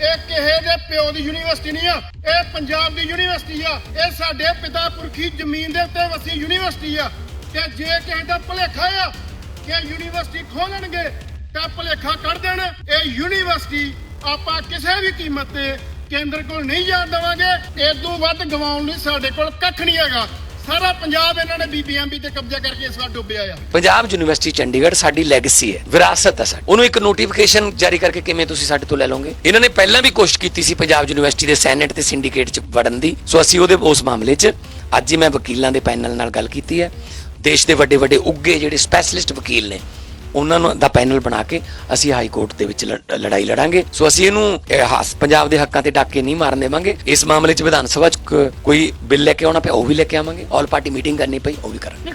ਇਹ ਕਿਸੇ ਦੇ ਪਿਓ ਦੀ ਯੂਨੀਵਰਸਿਟੀ ਨਹੀਂ ਆ, ਇਹ ਪੰਜਾਬ ਦੀ ਯੂਨੀਵਰਸਿਟੀ ਆ। ਇਹ ਸਾਡੇ ਪਿਤਾ ਪੁਰਖੀ ਜ਼ਮੀਨ ਦੇ ਉੱਤੇ ਵਸੀ ਯੂਨੀਵਰਸਿਟੀ ਆ। ਤੇ ਜੇ ਕਿਸੇ ਦਾ ਭੁਲੇਖਾ ਆ ਕਿ ਯੂਨੀਵਰਸਿਟੀ ਖੋਲਣਗੇ, ਤਾਂ ਭੁਲੇਖਾ ਕੱਢ ਦੇਣ। ਇਹ ਯੂਨੀਵਰਸਿਟੀ ਆਪਾਂ ਕਿਸੇ ਵੀ ਕੀਮਤ ਤੇ ਕੇਂਦਰ ਕੋਲ ਨਹੀਂ ਜਾਣ ਦੇਵਾਂਗੇ। ਤੋਂ ਵੱਧ ਗਵਾਉਣ ਲਈ ਸਾਡੇ ਕੋਲ ਕੱਖ ਨਹੀਂ ਹੈਗਾ। ਸਾਰਾ ਪੰਜਾਬ ਇਹਨਾਂ ਨੇ ਬੀਬੀਐਮਬੀ ਤੇ ਕਬਜ਼ਾ ਕਰਕੇ ਇਸ ਵਾਰ ਡੁੱਬਿਆ ਆ। ਪੰਜਾਬ ਯੂਨੀਵਰਸਿਟੀ ਚੰਡੀਗੜ੍ਹ ਸਾਡੀ ਲੈਗੇਸੀ ਹੈ, ਵਿਰਾਸਤ ਹੈ ਸਾਡੀ। ਉਹਨੂੰ ਇੱਕ ਨੋਟੀਫਿਕੇਸ਼ਨ ਜਾਰੀ ਕਰਕੇ ਕਿਵੇਂ ਤੁਸੀਂ ਸਾਡੇ ਤੋਂ ਲੈ ਲਓਗੇ? ਇਹਨਾਂ ਨੇ ਪਹਿਲਾਂ ਵੀ ਕੋਸ਼ਿਸ਼ ਕੀਤੀ ਸੀ ਪੰਜਾਬ ਯੂਨੀਵਰਸਿਟੀ ਦੇ ਸੈਨੇਟ ਤੇ ਸਿੰਡੀਕੇਟ 'ਚ ਵੜਨ ਦੀ। ਸੋ ਅਸੀਂ ਉਹਦੇ ਉਸ ਮਾਮਲੇ 'ਚ, ਅੱਜ ਹੀ ਮੈਂ ਵਕੀਲਾਂ ਦੇ ਪੈਨਲ ਨਾਲ ਗੱਲ ਕੀਤੀ ਹੈ। ਦੇਸ਼ ਦੇ ਵੱਡੇ ਵੱਡੇ ਉੱਗੇ ਜਿਹੜੇ ਸਪੈਸ਼ਲਿਸਟ ਵਕੀਲ ਨੇ ਉਹਨਾਂ ਨੂੰ ਦਾ ਪੈਨਲ ਬਣਾ ਕੇ ਅਸੀਂ ਹਾਈ ਕੋਰਟ ਦੇ ਵਿੱਚ ਲੜ- ਲੜਾਈ ਲੜਾਂਗੇ। ਸੋ ਅਸੀਂ ਇਹਨੂੰ ਹੱਸ, ਪੰਜਾਬ ਦੇ ਹੱਕਾਂ ਤੇ ਡਾਕੇ ਨਹੀਂ ਮਾਰਨ ਦੇਵਾਂਗੇ। ਇਸ ਮਾਮਲੇ 'ਚ ਵਿਧਾਨ ਸਭਾ 'ਚ ਕੋਈ ਬਿੱਲ ਲੈ ਕੇ ਆਉਣਾ ਪਿਆ, ਉਹ ਵੀ ਲੈ ਕੇ ਆਵਾਂਗੇ। ਆਲ ਪਾਰਟੀ ਮੀਟਿੰਗ ਕਰਨੀ ਪਈ, ਉਹ ਵੀ ਕਰਾਂਗੇ।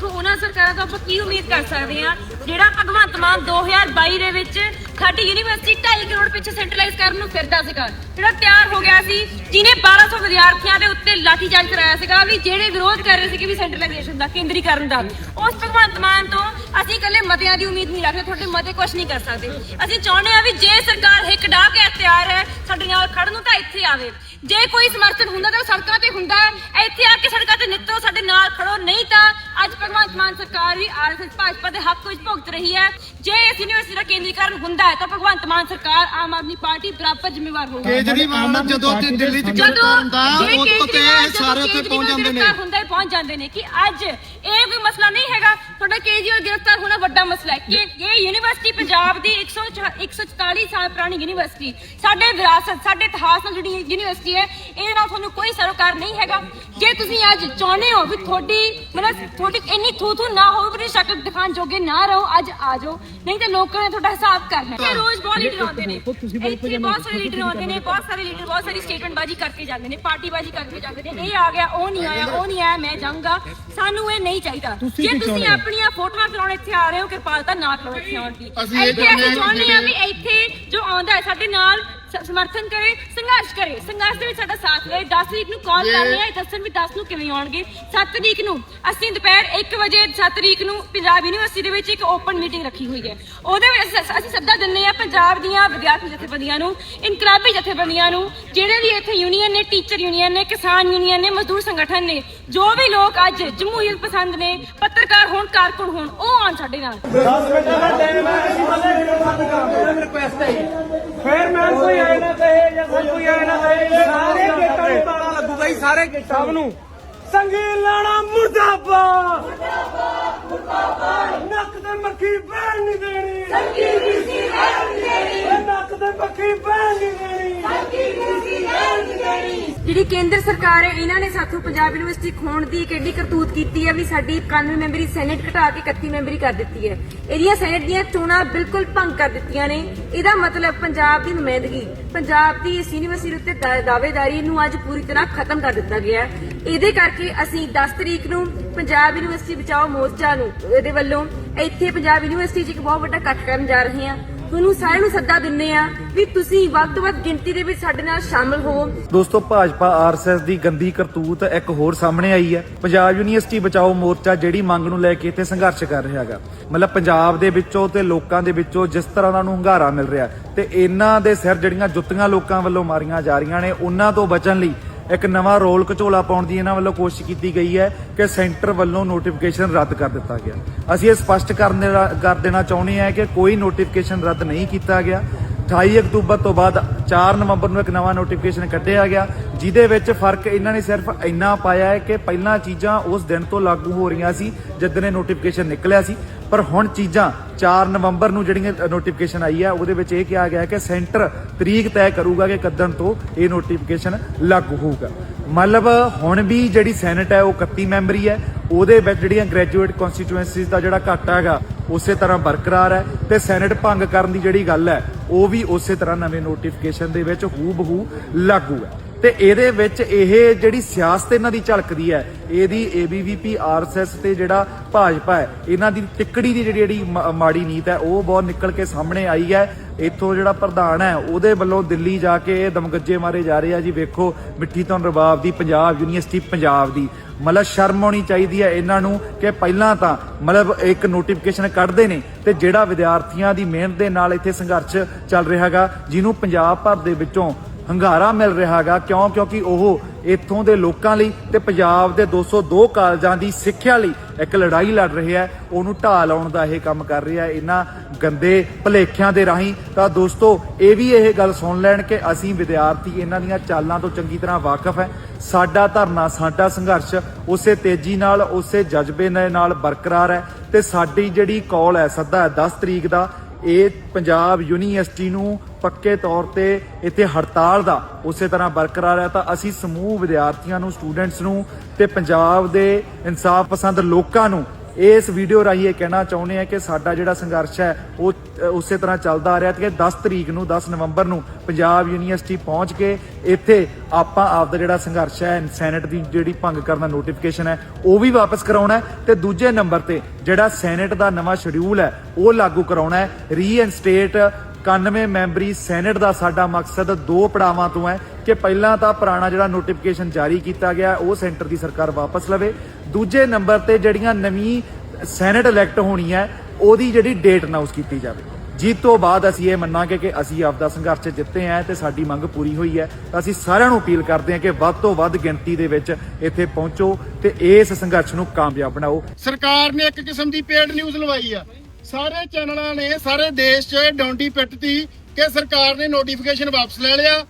ਸਰਕਾਰਾਂ ਤੋਂ ਆਪਾਂ ਕੀ ਉਮੀਦ ਕਰ ਸਕਦੇ ਹਾਂ? ਜਿਹੜਾ ਭਗਵੰਤ ਮਾਨ 2022 ਦੇ ਵਿੱਚ ਸਾਡੀ ਯੂਨੀਵਰਸਿਟੀ 2.5 ਕਰੋੜ ਪਿੱਛੇ ਸੈਂਟਰਲਾਈਜ਼ ਕਰਨ ਨੂੰ ਫਿਰਦਾ ਸੀਗਾ। ਜਿਹੜਾ ਤਿਆਰ ਹੋ ਗਿਆ ਸੀ, ਜਿਹਨੇ 1200 ਵਿਦਿਆਰਥੀਆਂ ਦੇ ਉੱਤੇ ਲਾਠੀਚਾਰਜ ਕਰਾਇਆ ਸੀਗਾ, ਵੀ ਜਿਹੜੇ ਵਿਰੋਧ ਕਰ ਰਹੇ ਸੀ ਵੀ ਸੈਂਟਰਲਾਈਜ਼ੇਸ਼ਨ ਦਾ, ਕੇਂਦਰੀਕਰਨ ਦਾ। ਉਸ ਭਗਵੰਤ ਮਾਨ ਤੋਂ ਅਸੀਂ ਇਕੱਲੇ ਮਤਿਆਂ ਦੀ ਉਮੀਦ ਨਹੀਂ ਰੱਖਦੇ, ਤੁਹਾਡੇ ਮਤੇ ਕੁਝ ਨਹੀਂ ਕਰ ਸਕਦੇ। ਅਸੀਂ ਚਾਹੁੰਦੇ ਹਾਂ ਵੀ ਜੇ ਸਰਕਾਰ ਹਿੱਕ ਡਾਹ ਕੇ ਤਿਆਰ ਹੈ, ਸਾਡੇ ਨਾਲ ਖੜਨ ਨੂੰ ਤਾਂ ਇੱਥੇ ਆਵੇ। ਜੇ ਕੋਈ ਸਮਰਥਨ ਹੁੰਦਾ ਤਾਂ ਸੜਕਾਂ ਤੇ ਹੁੰਦਾ। ਹੈ। ਇੱਥੇ ਆ ਕੇ ਸੜਕਾਂ ਤੇ ਨਿੱਤੋ ਸਾਡੇ ਨਾਲ ਖੜੋ, ਨਹੀਂ ਤਾਂ ਅੱਜ ਭਗਵੰਤ ਮਾਨ ਸਰਕਾਰ ਵੀ ਆਰਐਸਐਸ ਭਾਜਪਾ ਦੇ ਹੱਕ ਵਿੱਚ ਭੁਗਤ ਰਹੀ ਹੈ। ਜੇ ਇਸ ਯੂਨੀਵਰਸਿਟੀ ਦਾ ਕੇਂਦਰੀਕਰਨ ਹੁੰਦਾ ਹੈ ਤਾਂ ਭਗਵੰਤ ਮਾਨ ਸਰਕਾਰ ਆਮ ਆਦਮੀ ਪਾਰਟੀ ਬਰਾਬਰ ਜ਼ਿੰਮੇਵਾਰ ਹੋਊਗੀ। ਕੇਜਰੀਵਾਲ ਜਦੋਂ ਤੇ ਦਿੱਲੀ ਚ ਜਦੋਂ ਹੁੰਦਾ ਉਹ ਤੋਂ ਸਾਰੇ ਉੱਥੇ ਪਹੁੰਚ ਜਾਂਦੇ ਨੇ। ਹੁੰਦਾ ਹੀ ਪਹੁੰਚ ਜਾਂਦੇ ਨੇ ਕਿ ਅੱਜ ਇਹ ਕੋਈ ਮਸਲਾ ਨਹੀਂ ਹੈਗਾ। ਤੁਹਾਡਾ ਕੇਜਰੀਵਾਲ ਗ੍ਰਿਫਤਾਰ ਹੋਣਾ ਵੱਡਾ ਮਸਲਾ ਹੈ। ਕਿ ਇਹ ਯੂਨੀਵਰਸਿਟੀ ਪੰਜਾਬ ਦੀ 100 144 ਸਾਲ ਪੁਰਾਣੀ ਯੂਨੀਵਰਸਿਟੀ ਸਾਡੇ ਵਿਰਾਸਤ ਸਾਡੇ ਇਤਿਹਾਸ ਨਾਲ ਜੁੜੀ ਯੂਨੀਵਰਸਿਟੀ ਹੈ। ਇਹਦੇ ਨਾਲ ਤੁਹਾਨੂੰ ਕੋਈ ਸਰੋਕਾਰ ਨਹੀਂ ਹੈਗਾ। ਜੇ ਤੁਸੀਂ ਅੱਜ ਚਾਹੁੰਦੇ ਹੋ ਵੀ ਤੁਹਾਡੀ ਮਤਲਬ ਤੁਹਾਡੀ ਇੰਨੀ ਥੂ ਥੂ ਨਾ ਹੋਵੇ ਵੀ ਸ਼ਕਲ ਦਿਖਾਣ ਜੋਗੇ ਨਾ ਰਹੋ ਅੱਜ ਆ ਜਾਓ। ਨਹੀਂ ਤੇ ਲੋਕਾਂ ਨੇ ਤੁਹਾਡਾ ਹਿਸਾਬ ਕਰਨਾ ਹੈ। ਇਹ ਰੋਜ਼ ਬਹੁਤ ਲੀਡਰ ਆਉਂਦੇ ਨੇ। ਇੱਥੇ ਬਹੁਤ ਸਾਰੇ ਲੀਡਰ ਆਉਂਦੇ ਨੇ ਬਹੁਤ ਸਾਰੇ ਲੀਡਰ ਬਹੁਤ ਸਾਰੀ ਸਟੇਟਮੈਂਟ ਬਾਜੀ ਕਰਕੇ ਜਾਂਦੇ ਨੇ ਪਾਰਟੀ ਬਾਜੀ ਕਰਕੇ ਜਾਂਦੇ ਨੇ। ਇਹ ਆ ਗਿਆ ਉਹ ਨਹੀਂ ਆਇਆ ਉਹ ਨਹੀਂ ਆਇਆ ਮੈਂ ਜਾਊਂਗਾ। ਸਾਨੂੰ ਇਹ ਨਹੀਂ ਚਾਹੀਦਾ। ਜੇ ਤੁਸੀਂ ਆਪਣੀਆਂ ਫੋਟੋਆਂ ਕਰਾਉਣ ਇੱਥੇ ਆ ਰਹੇ ਹੋ ਕਿਰਪਾਲਤਾ ਨਾ ਕਰੋ ਇੱਥੇ ਆਉਣ ਦੀ। ਅਸੀਂ ਇਹ ਚਾਹੁੰਦੇ ਹਾਂ ਹਾਂ ਵੀ ਇੱਥੇ ਜੋ ਆਉਂਦਾ ਹੈ ਸਾਡੇ ਨਾਲ ਸਮਰਥਨ ਕਰੇ ਸੰਘਰਸ਼ ਕਰੇ। ਸੰਘਰਸ਼ ਦੇ ਵਿੱਚ ਸਾਡਾ ਸਾਥ ਦੇ 10 ਤਰੀਕ ਨੂੰ ਕਾਲ ਕਰ ਰਹੇ ਆ ਇਹ ਦੱਸਣ ਵੀ 10 ਨੂੰ ਕਿਵੇਂ ਆਉਣਗੇ। 7 ਤਰੀਕ ਨੂੰ ਅਸੀਂ ਦੁਪਹਿਰ 1 ਵਜੇ 7 ਤਰੀਕ ਨੂੰ ਪੰਜਾਬ ਯੂਨੀਵਰਸਿਟੀ ਦੇ ਵਿੱਚ ਇੱਕ ਓਪਨ ਮੀਟਿੰਗ ਰੱਖੀ ਹੋਈ ਹੈ। ਉਹਦੇ ਵਿੱਚ ਅਸੀਂ- ਸੱਦਾ ਦਿੰਦੇ ਆ ਪੰਜਾਬ ਦੀਆਂ ਵਿਦਿਆਰਥੀ ਜਥੇਬੰਦੀਆਂ ਨੂੰ ਇਨਕਲਾਬੀ ਜਥੇਬੰਦੀਆਂ ਨੂੰ ਜਿਹੜੇ ਵੀ ਇੱਥੇ ਯੂਨੀਅਨ ਨੇ ਟੀਚਰ ਯੂਨੀਅਨ ਨੇ ਕਿਸਾਨ ਯੂਨੀਅਨ ਨੇ ਮਜ਼ਦੂਰ ਸੰਗਠਨ ਨੇ ਜੋ ਵੀ ਲੋਕ ਅੱਜ ਜਮਹੂਰੀਅਤ ਪਸੰਦ ਨੇ ਪੱਤਰਕਾਰ ਹੋਣ ਕਾਰਕੁਨ ਹੋਣ ਉਹ ਆਉਣ ਸਾਡੇ ਨਾਲ। ਰਿਕੁਐਸਟ ਹੈ ਫਿਰ ਮੈਂ ਕੋਈ ਆਏ ਨਾ ਕਹੇ ਜਾਂ ਕੋਈ ਆਏ ਨਾ ਕਹੇ ਸਾਰੇ ਗੇਟਾਂ ਨੂੰ ਤਾਲਾ ਲੱਗੂਗਾ ਹੀ ਸਾਰੇ ਗੇਟਾਂ ਸਭ ਨੂੰ। ਸੰਗੀ ਲਾਣਾ ਮੁਰਦਾਬਾਦ। ਮੁਰਦਾਬਾਦ। ਮੁਰਦਾਬਾਦ ਨੱਕ ਤੇ ਮੱਖੀ ਬਹਿਣ ਨਹੀਂ ਦੇਣੀ। ਸੰਗੀ ਕਿਸੇ ਬਹਿਣ ਨਹੀਂ ਦੇਣੀ। ਨੱਕ ਤੇ ਮੱਖੀ ਬਹਿਣ ਨਹੀਂ ਦੇਣੀ। ਜਿਹੜੀ ਕੇਂਦਰ ਸਰਕਾਰ ਹੈ, ਇਹਨਾਂ ਨੇ ਸਾਥੋਂ ਪੰਜਾਬ ਯੂਨੀਵਰਸਿਟੀ ਖੋਣ ਦੀ ਇੱਕ ਕਰਤੂਤ ਕੀਤੀ ਹੈ ਵੀ ਸਾਡੀ 91 ਮੈਂਬਰੀ ਸੈਨੇਟ ਘਟਾ ਕੇ 31 ਮੈਂਬਰੀ ਕਰ ਦਿੱਤੀ ਹੈ। ਇਹਦੀਆਂ ਸੈਨੇਟ ਦੀਆਂ ਚੋਣਾਂ ਬਿਲਕੁਲ ਭੰਗ ਕਰ ਦਿੱਤੀਆਂ ਨੇ। ਇਹਦਾ ਮਤਲਬ ਪੰਜਾਬ ਦੀ ਨੁਮਾਇੰਦਗੀ, ਪੰਜਾਬ ਦੀ ਇਸ ਯੂਨੀਵਰਸਿਟੀ ਉੱਤੇ ਦਾ- ਦਾਅਵੇਦਾਰੀ ਨੂੰ ਅੱਜ ਪੂਰੀ ਤਰ੍ਹਾਂ ਖਤਮ ਕਰ ਦਿੱਤਾ ਗਿਆ ਹੈ। ਇਹਦੇ ਕਰਕੇ ਅਸੀਂ 10 ਤਰੀਕ ਨੂੰ ਪੰਜਾਬ ਯੂਨੀਵਰਸਿਟੀ ਬਚਾਓ ਮੋਰਚਾ ਨੂੰ, ਇਹਦੇ ਵੱਲੋਂ ਇੱਥੇ ਪੰਜਾਬ ਯੂਨੀਵਰਸਿਟੀ 'ਚ ਇੱਕ ਬਹੁਤ ਵੱਡਾ ਇਕੱਠ ਕਰਨ ਜਾ ਰਹੇ ਹਾਂ। ਤੁਹਾਨੂੰ ਸਾਰਿਆਂ ਨੂੰ ਸੱਦਾ ਦਿੰਨੇ ਆ ਵੀ ਤੁਸੀਂ ਵੱਧ ਤੋਂ ਵੱਧ ਗਿਣਤੀ ਦੇ ਵਿੱਚ ਸਾਡੇ ਨਾਲ ਸ਼ਾਮਲ ਹੋਵੋ। ਦੋਸਤੋ, ਭਾਜਪਾ ਆਰਐਸਐਸ ਦੀ ਗੰਦੀ ਕਰਤੂਤ ਇੱਕ ਹੋਰ ਸਾਹਮਣੇ ਆਈ ਹੈ। ਪੰਜਾਬ ਯੂਨੀਵਰਸਿਟੀ ਬਚਾਓ ਮੋਰਚਾ ਜਿਹੜੀ ਮੰਗ ਨੂੰ ਲੈ ਕੇ ਇੱਥੇ ਸੰਘਰਸ਼ ਕਰ ਰਿਹਾ ਹੈਗਾ। ਮਤਲਬ ਪੰਜਾਬ ਦੇ ਵਿੱਚੋਂ ਤੇ ਲੋਕਾਂ ਦੇ ਵਿੱਚੋਂ ਜਿਸ ਤਰ੍ਹਾਂ ਦਾ ਨੂੰ ਹੰਗਾਰਾ ਮਿਲ ਰਿਹਾ ਤੇ ਇਹਨਾਂ ਦੇ ਸਿਰ ਜਿਹੜੀਆਂ ਜੁੱਤੀਆਂ ਲੋਕਾਂ ਵੱਲੋਂ ਮਾਰੀਆਂ ਜਾ ਰਹੀਆਂ ਨੇ, ਉਹਨਾਂ ਤੋਂ ਬਚਣ ਲਈ ਇੱਕ ਨਵਾਂ ਰੋਲ ਘਚੋਲਾ ਪਾਉਣ ਦੀ ਇਹਨਾਂ ਵੱਲੋਂ ਕੋਸ਼ਿਸ਼ ਕੀਤੀ ਗਈ ਹੈ ਕਿ ਸੈਂਟਰ ਵੱਲੋਂ ਨੋਟੀਫਿਕੇਸ਼ਨ ਰੱਦ ਕਰ ਦਿੱਤਾ ਗਿਆ। ਅਸੀਂ ਇਹ ਸਪਸ਼ਟ ਕਰਨ ਦੇਣਾ- ਕਰ ਦੇਣਾ ਚਾਹੁੰਦੇ ਹਾਂ ਕਿ ਕੋਈ ਨੋਟੀਫਿਕੇਸ਼ਨ ਰੱਦ ਨਹੀਂ ਕੀਤਾ ਗਿਆ। 28 ਅਕਤੂਬਰ ਤੋਂ ਬਾਅਦ 4 ਨਵੰਬਰ ਨੂੰ ਇੱਕ ਨਵਾਂ ਨੋਟੀਫਿਕੇਸ਼ਨ ਕੱਢਿਆ ਗਿਆ, ਜਿਹਦੇ ਵਿੱਚ ਫ਼ਰਕ ਇਹਨਾਂ ਨੇ ਸਿਰਫ ਇੰਨਾ ਪਾਇਆ ਹੈ ਕਿ ਪਹਿਲਾਂ ਚੀਜ਼ਾਂ ਉਸ ਦਿਨ ਤੋਂ ਲਾਗੂ ਹੋ ਰਹੀਆਂ ਸੀ, ਜਦੋਂ ਇਹ ਨੋਟੀਫਿਕੇਸ਼ਨ ਨਿਕਲਿਆ ਸੀ। ਪਰ ਹੁਣ ਚੀਜ਼ਾਂ 4 ਨਵੰਬਰ ਨੂੰ ਜਿਹੜੀਆਂ ਨੋਟੀਫਿਕੇਸ਼ਨ ਆਈ ਹੈ ਉਹਦੇ ਵਿੱਚ ਇਹ ਕਿਹਾ ਗਿਆ ਕਿ ਸੈਂਟਰ ਤਰੀਕ ਤੈਅ ਕਰੂਗਾ ਕਿ ਕਦੋਂ ਤੋਂ ਇਹ ਨੋਟੀਫਿਕੇਸ਼ਨ ਲਾਗੂ ਹੋਊਗਾ। ਮਤਲਬ ਹੁਣ ਵੀ ਜਿਹੜੀ ਸੈਨੇਟ ਹੈ, ਉਹ 31 ਮੈਂਬਰੀ ਹੈ, ਉਹਦੇ ਵਿੱਚ ਜਿਹੜੀਆਂ ਗ੍ਰੈਜੂਏਟ ਕਨਸਟੀਚੁਐਂਸੀਜ਼ ਦਾ ਜਿਹੜਾ ਘਾਟਾ ਹੈਗਾ, ਉਸੇ ਤਰ੍ਹਾਂ ਬਰਕਰਾਰ ਹੈ ਤੇ ਸੈਨੇਟ ਭੰਗ ਕਰਨ ਦੀ ਜਿਹੜੀ ਗੱਲ ਹੈ, ਉਹ ਵੀ ਉਸੇ ਤਰ੍ਹਾਂ ਨਵੇਂ ਨੋਟੀਫਿਕੇਸ਼ਨ ਦੇ ਵਿੱਚ ਹੂ ਬਹੂ ਲਾਗੂ ਹੈ। ਤੇ ਇਹਦੇ ਵਿੱਚ ਇਹ ਜਿਹੜੀ ਸਿਆਸਤ ਇਹਨਾਂ ਦੀ ਝਲਕਦੀ ਹੈ, ਇਹਦੀ ਏਬੀਵੀਪੀ ਆਰਐਸਐਸ ਤੇ ਜਿਹੜਾ ਭਾਜਪਾ ਹੈ, ਇਹਨਾਂ ਦੀ ਟਿੱਕੜੀ ਦੀ ਜਿਹੜੀ ਜਿਹੜੀ ਮ- ਮਾੜੀ ਨੀਤ ਹੈ, ਉਹ ਬਹੁਤ ਨਿਕਲ ਕੇ ਸਾਹਮਣੇ ਆਈ ਹੈ। ਇੱਥੋਂ ਜਿਹੜਾ ਪ੍ਰਧਾਨ ਹੈ, ਉਹਦੇ ਵੱਲੋਂ ਦਿੱਲੀ ਜਾ ਕੇ ਇਹ ਦਮਗੱਜੇ ਮਾਰੇ ਜਾ ਰਹੇ ਆ ਜੀ। ਵੇਖੋ, ਮਿੱਠੀ ਤੋਂ ਰਬਾਬ ਦੀ, ਪੰਜਾਬ ਯੂਨੀਵਰਸਿਟੀ ਪੰਜਾਬ ਦੀ। ਮਤਲਬ ਸ਼ਰਮ ਆਉਣੀ ਚਾਹੀਦੀ ਹੈ ਇਹਨਾਂ ਨੂੰ ਕਿ ਪਹਿਲਾਂ ਤਾਂ ਮਤਲਬ ਇੱਕ ਨੋਟੀਫਿਕੇਸ਼ਨ ਕੱਢਦੇ ਨੇ ਤੇ ਜਿਹੜਾ ਵਿਦਿਆਰਥੀਆਂ ਦੀ ਮਿਹਨਤ ਦੇ ਨਾਲ ਇੱਥੇ ਸੰਘਰਸ਼ ਚੱਲ ਰਿਹਾ ਹੈਗਾ, ਜਿਹਨੂੰ ਪੰਜਾਬ ਭਰ ਦੇ ਵਿੱਚੋਂ ਹੰਗਾਰਾ ਮਿਲ ਰਿਹਾਗਾ ਕਿਉਂ? ਕਿਉਂਕਿ ਉਹ ਇੱਥੋਂ ਦੇ ਲੋਕਾਂ ਲਈ ਤੇ ਪੰਜਾਬ ਦੇ 202 ਕਾਲਜਾਂ ਦੀ ਸਿੱਖਿਆ ਲਈ ਇੱਕ ਲੜਾਈ ਲੜ ਰਿਹਾ ਹੈ। ਉਹਨੂੰ ਢਾਹ ਲਾਉਣ ਦਾ ਇਹ ਕੰਮ ਕਰ ਰਿਹਾ ਇਹਨਾਂ ਗੰਦੇ ਭਲੇਖਿਆਂ ਦੇ ਰਾਹੀਂ ਤਾਂ ਦੋਸਤੋ, ਇਹ ਵੀ ਇਹ ਗੱਲ ਸੁਣ ਲੈਣ ਕਿ ਅਸੀਂ ਵਿਦਿਆਰਥੀ ਇਹਨਾਂ ਦੀਆਂ ਚਾਲਾਂ ਤੋਂ ਚੰਗੀ ਤਰ੍ਹਾਂ ਵਾਕਿਫ ਹੈ। ਸਾਡਾ ਧਰਨਾ, ਸਾਡਾ ਸੰਘਰਸ਼ ਉਸੇ ਤੇਜ਼ੀ ਨਾਲ, ਉਸੇ ਜਜ਼ਬੇ ਦੇ ਨਾਲ ਬਰਕਰਾਰ ਹੈ ਤੇ ਸਾਡੀ ਜਿਹੜੀ ਕਾਲ ਹੈ ਸੱਦਾ ਹੈ 10 ਤਰੀਕ ਦਾ ਇਹ ਪੰਜਾਬ ਯੂਨੀਵਰਸਿਟੀ ਨੂੰ ਪੱਕੇ ਤੌਰ ਤੇ ਇੱਥੇ ਹੜਤਾਲ ਦਾ ਉਸੇ ਤਰ੍ਹਾਂ ਬਰਕਰਾਰ ਹੈ ਤਾਂ ਅਸੀਂ ਸਮੂਹ ਵਿਦਿਆਰਥੀਆਂ ਨੂੰ ਸਟੂਡੈਂਟਸ ਨੂੰ ਤੇ ਪੰਜਾਬ ਦੇ ਇਨਸਾਫ ਪਸੰਦ ਲੋਕਾਂ ਨੂੰ ਇਸ ਵੀਡੀਓ ਰਾਹੀਂ ਇਹ ਕਹਿਣਾ ਚਾਹੁੰਦੇ ਆ ਕਿ ਸਾਡਾ ਜਿਹੜਾ ਸੰਘਰਸ਼ ਹੈ, ਉਹ ਉਸੇ ਤਰ੍ਹਾਂ ਚੱਲਦਾ ਆ ਰਿਹਾ ਤੇ 10 ਤਰੀਕ ਨੂੰ 10 ਨਵੰਬਰ ਨੂੰ ਪੰਜਾਬ ਯੂਨੀਵਰਸਿਟੀ ਪਹੁੰਚ ਕੇ ਇੱਥੇ ਆਪਾਂ ਆਪਦਾ ਜਿਹੜਾ ਸੰਘਰਸ਼ ਹੈ, ਸੈਨੇਟ ਦੀ ਜਿਹੜੀ ਭੰਗ ਕਰਨ ਦਾ ਨੋਟੀਫਿਕੇਸ਼ਨ ਹੈ, ਉਹ ਵੀ ਵਾਪਸ ਕਰਾਉਣਾ ਹੈ ਤੇ ਦੂਜੇ ਨੰਬਰ ਤੇ ਜਿਹੜਾ ਸੈਨੇਟ ਦਾ ਨਵਾਂ ਸ਼ਡਿਊਲ ਹੈ, ਉਹ ਲਾਗੂ ਕਰਾਉਣਾ ਹੈ ਰੀਇਨਸਟੇਟ 91 ਮੈਂਬਰੀ ਸੈਨੇਟ ਦਾ ਸਾਡਾ ਮਕਸਦ ਦੋ ਪੜਾਵਾਂ ਤੋਂ ਹੈ ਕਿ ਪਹਿਲਾਂ ਤਾਂ ਪੁਰਾਣਾ ਜਿਹੜਾ ਨੋਟੀਫਿਕੇਸ਼ਨ ਜਾਰੀ ਕੀਤਾ ਗਿਆ, ਉਹ ਸੈਂਟਰ ਦੀ ਸਰਕਾਰ ਵਾਪਸ ਲਵੇ ਦੂਜੇ ਨੰਬਰ ਤੇ ਜਿਹੜੀਆਂ ਨਵੀਂ ਸੈਨੇਟ ਇਲੈਕਟ ਹੋਣੀ ਹੈ, ਉਹਦੀ ਜਿਹੜੀ ਡੇਟ ਅਨਾਉਂਸ ਕੀਤੀ ਜਾਵੇ। ਜਿਸ ਤੋਂ ਬਾਅਦ ਅਸੀਂ ਇਹ ਮੰਨਾਂਗੇ ਕਿ ਅਸੀਂ ਆਪਦਾ ਸੰਘਰਸ਼ ਜਿੱਤੇ ਆਂ ਤੇ ਸਾਡੀ ਮੰਗ ਪੂਰੀ ਹੋਈ ਹੈ। ਤਾਂ ਅਸੀਂ ਸਾਰਿਆਂ ਨੂੰ ਅਪੀਲ ਕਰਦੇ ਹਾਂ ਕਿ ਵੱਧ ਤੋਂ ਵੱਧ ਗਿਣਤੀ ਦੇ ਵਿੱਚ ਇੱਥੇ ਪਹੁੰਚੋ ਤੇ ਇਸ ਸੰਘਰਸ਼ ਨੂੰ ਕਾਮਯਾਬ ਬਣਾਓ। ਸਰਕਾਰ ਨੇ ਇੱਕ ਕਿਸਮ ਦੀ ਪੇਡ ਨਿਊਜ਼ ਲਵਾਈ ਆ। ਸਾਰੇ ਚੈਨਲਾਂ ਨੇ, ਸਾਰੇ ਦੇਸ਼ 'ਚ ਡੌਂਡੀ ਪਿੱਟਤੀ ਕਿ ਸਰਕਾਰ ਨੇ ਨੋਟੀਫਿਕੇਸ਼ਨ ਵਾਪਸ ਲੈ ਲਿਆ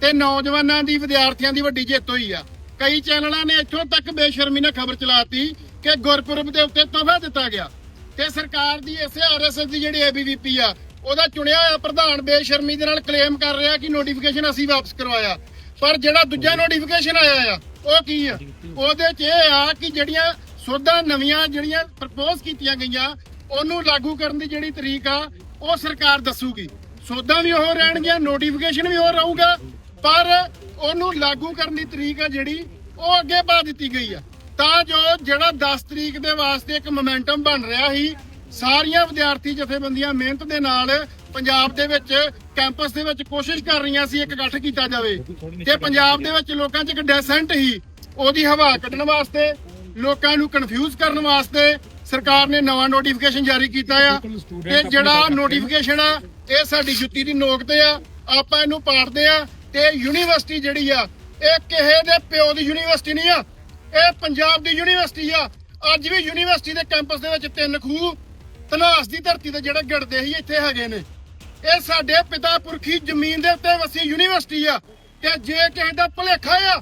ਤੇ ਨੌਜਵਾਨਾਂ ਦੀ ਵਿਦਿਆਰਥੀਆਂ ਦੀ ਵੱਡੀ ਜਿੱਤ ਹੋਈ ਆ। ਕਈ ਚੈਨਲਾਂ ਨੇ ਇੱਥੋਂ ਤੱਕ ਬੇਸ਼ਰਮੀ ਨਾਲ ਖਬਰ ਚਲਾਤੀ ਕਿ ਗੁਰਪੁਰਬ ਦੇ ਉੱਤੇ ਤੋਹਫਾ ਦਿੱਤਾ ਗਿਆ ਤੇ ਸਰਕਾਰ ਦੀ ਇਸੇ ਆਰਐਸਐਸ ਦੀ ਜਿਹੜੀ ਏਬੀਵੀਪੀ ਆ, ਉਹਦਾ ਚੁਣਿਆ ਹੋਇਆ ਪ੍ਰਧਾਨ ਬੇਸ਼ਰਮੀ ਦੇ ਨਾਲ ਕਲੇਮ ਕਰ ਰਿਹਾ ਕਿ ਨੋਟੀਫਿਕੇਸ਼ਨ ਅਸੀਂ ਵਾਪਸ ਕਰਵਾਇਆ। ਪਰ ਜਿਹੜਾ ਦੂਜਾ ਨੋਟੀਫਿਕੇਸ਼ਨ ਆਇਆ ਆ, ਉਹ ਕੀ ਆ? ਉਹਦੇ 'ਚ ਇਹ ਆ ਕਿ ਜਿਹੜੀਆਂ ਸੋਧਾਂ ਨਵੀਆਂ ਜਿਹੜੀਆਂ ਪ੍ਰਪੋਜ਼ ਕੀਤੀਆਂ ਗਈਆਂ, ਉਹਨੂੰ ਲਾਗੂ ਕਰਨ ਦੀ ਜਿਹੜੀ ਤਰੀਕ ਆ, ਉਹ ਸਰਕਾਰ ਦੱਸੂਗੀ। ਸੋਧਾਂ ਵੀ ਉਹ ਰਹਿਣਗੀਆਂ ਨੋਟੀਫਿਕੇਸ਼ਨ ਵੀ ਉਹ ਰਹੂਗਾ, ਪਰ ਉਹਨੂੰ ਲਾਗੂ ਕਰਨ ਦੀ ਤਰੀਕ ਆ ਜਿਹੜੀ ਉਹ ਅੱਗੇ ਪਾ ਦਿੱਤੀ ਗਈ ਆ। ਤਾਂ ਜੋ ਜਿਹੜਾ 10 ਤਰੀਕ ਦੇ ਵਾਸਤੇ ਇੱਕ ਮੋਮੈਂਟਮ ਬਣ ਰਿਹਾ ਸੀ ਸਾਰੀਆਂ ਵਿਦਿਆਰਥੀ ਜਥੇਬੰਦੀਆਂ ਮਿਹਨਤ ਦੇ ਨਾਲ ਪੰਜਾਬ ਦੇ ਵਿੱਚ ਕੈਂਪਸ ਦੇ ਵਿੱਚ ਕੋਸ਼ਿਸ਼ ਕਰ ਰਹੀਆਂ ਸੀ ਇੱਕ ਇਕੱਠ ਕੀਤਾ ਜਾਵੇ। ਤੇ ਪੰਜਾਬ ਦੇ ਵਿੱਚ ਲੋਕਾਂ 'ਚ ਇੱਕ ਡੈਸੈਂਟ ਹੀ ਉਹਦੀ ਹਵਾ ਕੱਢਣ ਵਾਸਤੇ ਲੋਕਾਂ ਨੂੰ ਕਨਫਿਊਜ਼ ਕਰਨ ਵਾਸਤੇ ਸਰਕਾਰ ਨੇ ਨਵਾਂ ਨੋਟੀਫਿਕੇਸ਼ਨ ਜਾਰੀ ਕੀਤਾ ਆ। ਤੇ ਜਿਹੜਾ ਨੋਟੀਫਿਕੇਸ਼ਨ ਆ ਇਹ ਸਾਡੀ ਜੁੱਤੀ ਦੀ ਨੋਕ ਤੇ ਆ। ਆਪਾਂ ਇਹਨੂੰ ਪਾੜਦੇ ਆ ਤੇ ਯੂਨੀਵਰਸਿਟੀ ਜਿਹੜੀ ਆ, ਇਹ ਕਿਸੇ ਦੇ ਪਿਓ ਦੀ ਯੂਨੀਵਰਸਿਟੀ ਨਹੀਂ ਆ, ਇਹ ਪੰਜਾਬ ਦੀ ਯੂਨੀਵਰਸਿਟੀ ਆ। ਅੱਜ ਵੀ ਯੂਨੀਵਰਸਿਟੀ ਦੇ ਕੈਂਪਸ ਦੇ ਵਿੱਚ ਤਿੰਨ ਖੂਹ ਤਲਾਸ ਦੀ ਧਰਤੀ ਤੇ ਜਿਹੜੇ ਗਿੜਦੇ ਸੀ, ਇੱਥੇ ਹੈਗੇ ਨੇ। ਇਹ ਸਾਡੇ ਪਿਤਾ ਪੁਰਖੀ ਜ਼ਮੀਨ ਦੇ ਉੱਤੇ ਵਸੀ ਯੂਨੀਵਰਸਿਟੀ ਆ ਤੇ ਜੇ ਕਿਸੇ ਦਾ ਭੁਲੇਖਾ ਆ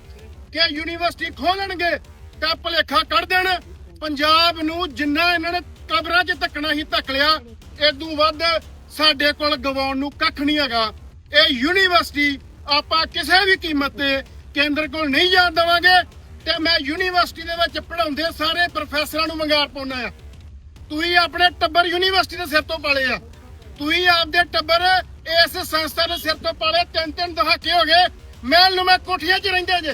ਕਿ ਯੂਨੀਵਰਸਿਟੀ ਖੋਲਣਗੇ ਤਾਂ ਭੁਲੇਖਾ ਕੱਢ ਦੇਣ। ਪੰਜਾਬ ਨੂੰ ਜਿੰਨਾ ਇਹਨਾਂ ਨੇ ਕਬਰਾਂ 'ਚ ਧੱਕਣਾ ਹੀ ਧੱਕ ਲਿਆ ਇਦੋਂ ਵੱਧ ਸਾਡੇ ਕੋਲ ਗਵਾਉਣ ਨੂੰ ਕੱਖ ਨਹੀਂ ਹੈਗਾ। ਇਹ ਯੂਨੀਵਰਸਿਟੀ ਆਪਾਂ ਕਿਸੇ ਵੀ ਕੀਮਤ ਤੇ ਕੇਂਦਰ ਕੋਲ ਨਹੀਂ ਜਾਣ ਦੇਵਾਂਗੇ ਤੇ ਮੈਂ ਯੂਨੀਵਰਸਿਟੀ ਦੇ ਵਿੱਚ ਪੜਾਉਂਦੇ ਸਾਰੇ ਪ੍ਰੋਫੈਸਰਾਂ ਨੂੰ ਮੰਗਾਰ ਪਾਉਣਾ ਆ। ਤੁਸੀਂ ਆਪਣੇ ਟੱਬਰ ਯੂਨੀਵਰਸਿਟੀ ਦੇ ਸਿਰ ਤੋਂ ਪਾਲੇ ਆ। ਤੁਸੀਂ ਆਪਦੇ ਟੱਬਰ ਇਸ ਸੰਸਥਾ ਦੇ ਸਿਰ ਤੋਂ ਪਾਲੇ, ਤਿੰਨ ਤਿੰਨ ਦਹਾਕੇ ਹੋ ਗਏ ਮਹਿਲ ਨੂੰ ਮੈਂ ਕੋਠੀਆਂ 'ਚ ਰਹਿੰਦੇ ਜੇ।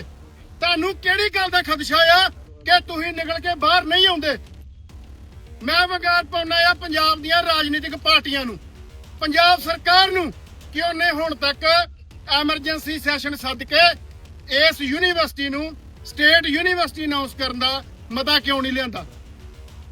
ਤੁਹਾਨੂੰ ਕਿਹੜੀ ਗੱਲ ਦਾ ਖਦਸ਼ਾ ਆ ਕਿ ਤੁਸੀਂ ਨਿਕਲ ਕੇ ਬਾਹਰ ਨਹੀਂ ਆਉਂਦੇ? ਮੈਂ ਵਗਾਰ ਪਾਉਣਾ ਆ ਪੰਜਾਬ ਦੀਆਂ ਰਾਜਨੀਤਿਕ ਪਾਰਟੀਆਂ ਨੂੰ। ਪੰਜਾਬ ਸਰਕਾਰ ਨੂੰ ਕਿ ਉਹਨੇ ਹੁਣ ਤੱਕ ਐਮਰਜੈਂਸੀ ਸੈਸ਼ਨ ਸੱਦ ਕੇ ਇਸ ਯੂਨੀਵਰਸਿਟੀ ਨੂੰ ਸਟੇਟ ਯੂਨੀਵਰਸਿਟੀ ਅਨਾਉਂਸ ਕਰਨ ਦਾ ਮਤਾ ਕਿਉਂ ਨਹੀਂ ਲਿਆਂਦਾ?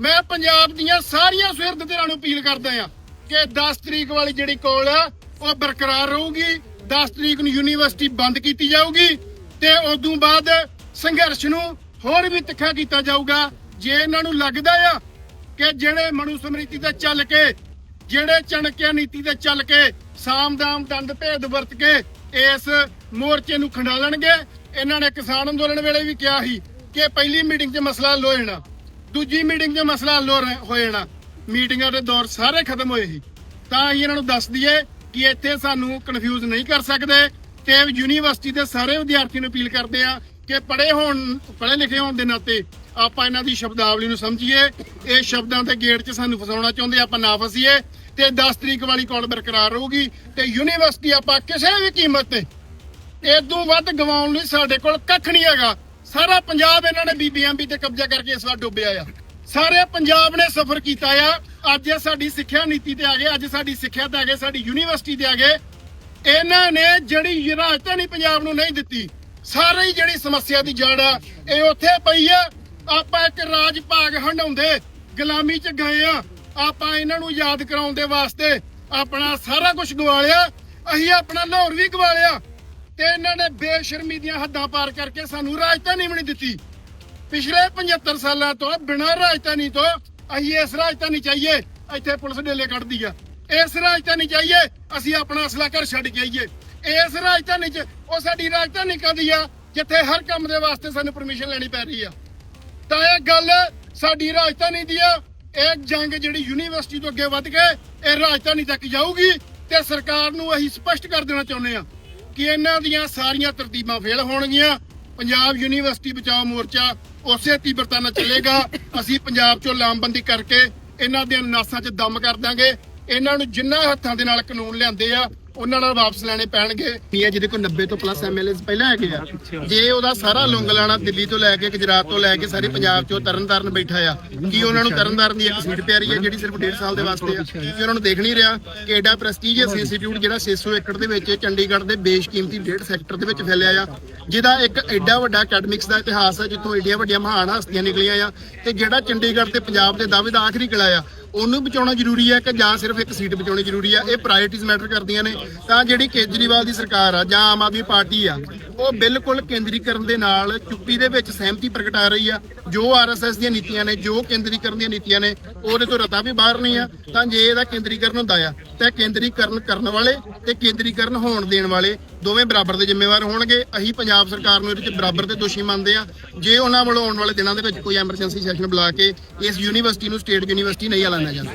ਮੈਂ ਪੰਜਾਬ ਦੀਆਂ ਸਾਰੀਆਂ ਸੁਹਿਰਦ ਧਿਰਾਂ ਨੂੰ ਅਪੀਲ ਕਰਦਾ ਆ ਕਿ 10 ਤਰੀਕ ਵਾਲੀ ਜਿਹੜੀ ਕੋਲ ਆ, ਉਹ ਬਰਕਰਾਰ ਰਹੂਗੀ 10 ਤਰੀਕ ਨੂੰ ਯੂਨੀਵਰਸਿਟੀ ਬੰਦ ਕੀਤੀ ਜਾਊਗੀ ਤੇ ਉਦੋਂ ਬਾਅਦ ਸੰਘਰਸ਼ ਨੂੰ ਹੋਰ ਵੀ ਤਿੱਖਾ ਕੀਤਾ ਜਾਊਗਾ। ਜੇ ਇਹਨਾਂ ਨੂੰ ਲੱਗਦਾ ਆ ਕਿ ਜਿਹੜੇ ਮਨੂ ਸਮ੍ਰਿਤੀ ਤੇ ਚੱਲ ਕੇ, ਜਿਹੜੇ ਚਣਕਿਆ ਨੀਤੀ ਤੇ ਚੱਲ ਕੇ ਸਾਮਦਾਮ ਦੰਦ ਭੇਦ ਵਰਤ ਕੇ ਇਸ ਮੋਰਚੇ ਨੂੰ ਖੰਡਾਲਣਗੇ ਇਹਨਾਂ ਨੇ ਕਿਸਾਨ ਅੰਦੋਲਨ ਵੇਲੇ ਵੀ ਕਿਹਾ ਸੀ ਕਿ ਪਹਿਲੀ ਮੀਟਿੰਗ 'ਚ ਮਸਲਾ ਹੱਲ ਜਾਣਾ, ਦੂਜੀ ਮੀਟਿੰਗ 'ਚ ਮਸਲਾ ਹੱਲ ਹੋ ਜਾਣਾ। ਮੀਟਿੰਗਾਂ ਦੇ ਦੌਰ ਸਾਰੇ ਖਤਮ ਹੋਏ ਸੀ। ਤਾਂ ਅਸੀਂ ਇਹਨਾਂ ਨੂੰ ਦੱਸ ਦਈਏ ਕਿ ਇੱਥੇ ਸਾਨੂੰ ਕਨਫਿਊਜ਼ ਨਹੀਂ ਕਰ ਸਕਦੇ ਤੇ ਯੂਨੀਵਰਸਿਟੀ ਦੇ ਸਾਰੇ ਵਿਦਿਆਰਥੀਆਂ ਨੂੰ ਅਪੀਲ ਕਰਦੇ ਆ ਕਿ ਪੜ੍ਹੇ ਹੋਣ, ਪੜ੍ਹੇ ਲਿਖੇ ਹੋਣ ਦੇ ਨਾਤੇ ਆਪਾਂ ਇਹਨਾਂ ਦੀ ਸ਼ਬਦਾਵਲੀ ਨੂੰ ਸਮਝੀਏ। ਇਹ ਸ਼ਬਦਾਂ ਦੇ ਗੇੜ 'ਚ ਸਾਨੂੰ ਫਸਾਉਣਾ ਚਾਹੁੰਦੇ, ਆਪਾਂ ਨਾ ਫਸੀਏ। ਤੇ 10 ਤਰੀਕ ਵਾਲੀ ਕਾਲ ਬਰਕਰਾਰ ਰਹੂਗੀ? ਤੇ ਯੂਨੀਵਰਸਿਟੀ ਆਪਾਂ ਕਿਸੇ ਵੀ ਕੀਮਤ ਤੇ ਇਦੋਂ ਵੱਧ ਗਵਾਉਣ ਲਈ ਸਾਡੇ ਕੋਲ ਕੱਖ ਨਹੀਂ ਹੈਗਾ। ਸਾਰਾ ਪੰਜਾਬ ਇਹਨਾਂ ਨੇ ਬੀਬੀਐਮਬੀ ਤੇ ਕਬਜ਼ਾ ਕਰਕੇ ਇਸ ਵਾਰ ਡੁੱਬਿਆ ਆ। ਸਾਰੇ ਪੰਜਾਬ ਨੇ ਸਫਰ ਕੀਤਾ ਆ। ਅੱਜ ਸਾਡੀ ਸਿੱਖਿਆ ਨੀਤੀ ਤੇ ਆ ਗਏ, ਅੱਜ ਸਾਡੀ ਸਿੱਖਿਆ ਤੇ ਆ ਗਏ, ਸਾਡੀ ਯੂਨੀਵਰਸਿਟੀ ਤੇ ਆ ਗਏ। ਇਹਨਾਂ ਨੇ ਜਿਹੜੀ ਰਾਜਧਾਨੀ ਪੰਜਾਬ ਨੂੰ ਨਹੀਂ ਦਿੱਤੀ, ਸਾਰੀ ਜਿਹੜੀ ਸਮੱਸਿਆ ਦੀ ਜੜ ਆ, ਇਹ ਉੱਥੇ ਪਈ ਆ। ਆਪਾਂ ਇੱਕ ਰਾਜ ਭਾਗ ਹੰਡਾਉਂਦੇ ਗੁਲਾਮੀ 'ਚ ਗਏ ਆ। ਆਪਾਂ ਇਹਨਾਂ ਨੂੰ ਯਾਦ ਕਰਾਉਣ ਦੇ ਵਾਸਤੇ ਆਪਣਾ ਸਾਰਾ ਕੁਝ ਗਵਾ ਲਿਆ, ਅਸੀਂ ਆਪਣਾ ਲਾਹੌਰ ਵੀ ਗਵਾ ਲਿਆ ਤੇ ਇਹਨਾਂ ਨੇ ਬੇਸ਼ਰਮੀ ਦੀਆਂ ਹੱਦਾਂ ਪਾਰ ਕਰਕੇ ਸਾਨੂੰ ਰਾਜਧਾਨੀ ਵੀ ਨਹੀਂ ਦਿੱਤੀ। ਪਿਛਲੇ 75 ਸਾਲਾਂ ਤੋਂ ਬਿਨਾਂ ਰਾਜਧਾਨੀ ਤੋਂ ਅਸੀਂ ਇਸ ਰਾਜਧਾਨੀ ਚਾਹੀਏ, ਇੱਥੇ ਪੁਲਿਸ ਡੇਲੇ ਕੱਢਦੀ ਆ। ਇਸ ਰਾਜਧਾਨੀ ਚਾਹੀਏ, ਅਸੀਂ ਆਪਣਾ ਅਸਲਾ ਘਰ ਛੱਡ ਕੇ ਆਈਏ। ਇਸ ਰਾਜਧਾਨੀ 'ਚ ਉਹ ਸਾਡੀ ਰਾਜਧਾਨੀ ਕਾਦੀ ਆ? ਜਿੱਥੇ ਹਰ ਕੰਮ ਦੇ ਵਾਸਤੇ ਸਾਨੂੰ ਪਰਮਿਸ਼ਨ ਲੈਣੀ ਪੈ ਰਹੀ ਆ। ਤਾਂ ਇਹ ਗੱਲ ਸਾਡੀ ਰਾਜਧਾਨੀ ਦੀ ਆ ਇਹ ਜੰਗ ਜਿਹੜੀ ਯੂਨੀਵਰਸਿਟੀ ਤੋਂ ਅੱਗੇ ਵੱਧ ਕੇ ਇਹ ਰਾਜਧਾਨੀ ਤੱਕ ਜਾਊਗੀ ਤੇ ਸਰਕਾਰ ਨੂੰ ਅਸੀਂ ਸਪਸ਼ਟ ਕਰ ਦੇਣਾ ਚਾਹੁੰਦੇ ਆ ਕਿ ਇਹਨਾਂ ਦੀਆਂ ਸਾਰੀਆਂ ਤਰਤੀਬਾਂ ਫੇਲ ਹੋਣਗੀਆਂ। ਪੰਜਾਬ ਯੂਨੀਵਰਸਿਟੀ ਬਚਾਓ ਮੋਰਚਾ ਉਸੇ ਤੀਬਰਤਾ ਨਾਲ ਚੱਲੇਗਾ। ਅਸੀਂ ਪੰਜਾਬ ਚੋਂ ਲਾਮਬੰਦੀ ਕਰਕੇ ਇਹਨਾਂ ਦੀਆਂ ਨਾਸਾਂ 'ਚ ਦਮ ਕਰ ਦਾਂਗੇ। ਇਹਨਾਂ ਨੂੰ ਜਿੰਨਾ ਹੱਥਾਂ ਦੇ ਨਾਲ ਕਾਨੂੰਨ ਲਿਆਂਦੇ ਆ ਉਹਨਾਂ ਨਾਲ ਵਾਪਸ ਲੈਣੇ ਪੈਣਗੇ। ਇਹ ਜਿਹਦੇ ਕੋਲ 90 ਤੋਂ ਪਲੱਸ ਐਮਐਲਏ ਪਹਿਲਾਂ ਹੈਗੇ ਆ। ਜੇ ਉਹਦਾ ਸਾਰਾ ਲੁੰਗ ਦਿੱਲੀ ਤੋਂ ਲੈ ਕੇ, ਗੁਜਰਾਤ ਤੋਂ ਲੈ ਕੇ, ਸਾਰੇ ਪੰਜਾਬ ਚੋਂ ਤਰਨਤਾਰਨ ਬੈਠਾ ਆ, ਕੀ ਉਹਨਾਂ ਨੂੰ ਤਰਨਤਾਰਨ ਦੀ ਇੱਕ ਸੀਟ ਪਿਆਰੀ ਹੈ ਜਿਹੜੀ ਸਿਰਫ 1.5 ਸਾਲ ਦੇ ਵਾਸਤੇ ਆ? ਕੀ ਉਹਨਾਂ ਨੂੰ ਦੇਖ ਨਹੀਂ ਰਿਹਾ? ਕਿ ਐਡਾ ਪ੍ਰੈਸਟੀਜੀਅਸ ਇੰਸਟੀਚਿਊਟ ਜਿਹੜਾ 600 ਏਕੜ ਦੇ ਵਿੱਚ ਚੰਡੀਗੜ੍ਹ ਦੇ ਬੇਸ਼ਕੀਮਤੀ ਡੇਢ ਸੈਕਟਰ ਦੇ ਵਿੱਚ ਫੈਲਿਆ ਆ, ਜਿਹਦਾ ਇੱਕ ਐਡਾ ਵੱਡਾ ਅਕੈਡਮਿਕਸ ਦਾ ਇਤਿਹਾਸ ਆ, ਜਿੱਥੋਂ ਏਡੀਆਂ ਵੱਡੀਆਂ ਮਹਾਨ ਹਸਤੀਆਂ ਨਿਕਲੀਆਂ ਆ, ਤੇ ਜਿਹੜਾ ਚੰਡੀਗੜ੍ਹ ਤੇ ਪੰਜਾਬ ਦੇ ਦਾਅਵੇ ਦਾ ਆਖਰੀ ਕਿਲਾ ਆ ਉਹਨੂੰ ਬਚਾਉਣਾ ਜ਼ਰੂਰੀ ਹੈ ਕਿ ਜਾਂ ਸਿਰਫ ਇੱਕ ਸੀਟ ਬਚਾਉਣੀ ਜ਼ਰੂਰੀ ਆ ਇਹ ਪ੍ਰਾਇੋਰਟੀਜ਼ ਮੈਟਰ ਕਰਦੀਆਂ ਨੇ। ਤਾਂ ਜਿਹੜੀ ਕੇਜਰੀਵਾਲ ਦੀ ਸਰਕਾਰ ਆ ਜਾਂ ਆਮ ਆਦਮੀ ਪਾਰਟੀ ਆ, ਉਹ ਬਿਲਕੁਲ ਕੇਂਦਰੀਕਰਨ ਦੇ ਨਾਲ ਚੁੱਪੀ ਦੇ ਵਿੱਚ ਸਹਿਮਤੀ ਪ੍ਰਗਟਾ ਰਹੀ ਆ। ਜੋ ਆਰਐਸਐਸ ਦੀਆਂ ਨੀਤੀਆਂ ਨੇ, ਜੋ ਕੇਂਦਰੀਕਰਨ ਦੀਆਂ ਨੀਤੀਆਂ ਨੇ, ਉਹਦੇ ਤੋਂ ਰਤਾ ਵੀ ਬਾਹਰ ਨਹੀਂ ਆ। ਤਾਂ ਜੇ ਇਹਦਾ ਕੇਂਦਰੀਕਰਨ ਹੁੰਦਾ ਆ ਤਾਂ ਕੇਂਦਰੀਕਰਨ ਕਰਨ ਵਾਲੇ ਤੇ ਕੇਂਦਰੀਕਰਨ ਹੋਣ ਦੇਣ ਵਾਲੇ। ਦੋਵੇਂ ਬਰਾਬਰ ਦੇ ਜ਼ਿੰਮੇਵਾਰ ਹੋਣਗੇ। ਅਸੀਂ ਪੰਜਾਬ ਸਰਕਾਰ ਨੂੰ ਇਹਦੇ ਵਿੱਚ ਬਰਾਬਰ ਦੇ ਦੋਸ਼ੀ ਮੰਨਦੇ ਆ ਜੇ ਉਹਨਾਂ ਵੱਲੋਂ ਆਉਣ ਵਾਲੇ ਦਿਨਾਂ ਦੇ ਵਿੱਚ ਕੋਈ ਐਮਰਜੈਂਸੀ ਸੈਸ਼ਨ ਬੁਲਾ ਕੇ ਇਸ ਯੂਨੀਵਰਸਿਟੀ ਨੂੰ ਸਟੇਟ ਯੂਨੀਵਰਸਿਟੀ ਨਹੀਂ ਐਲਾਨਿਆ ਜਾਂਦਾ।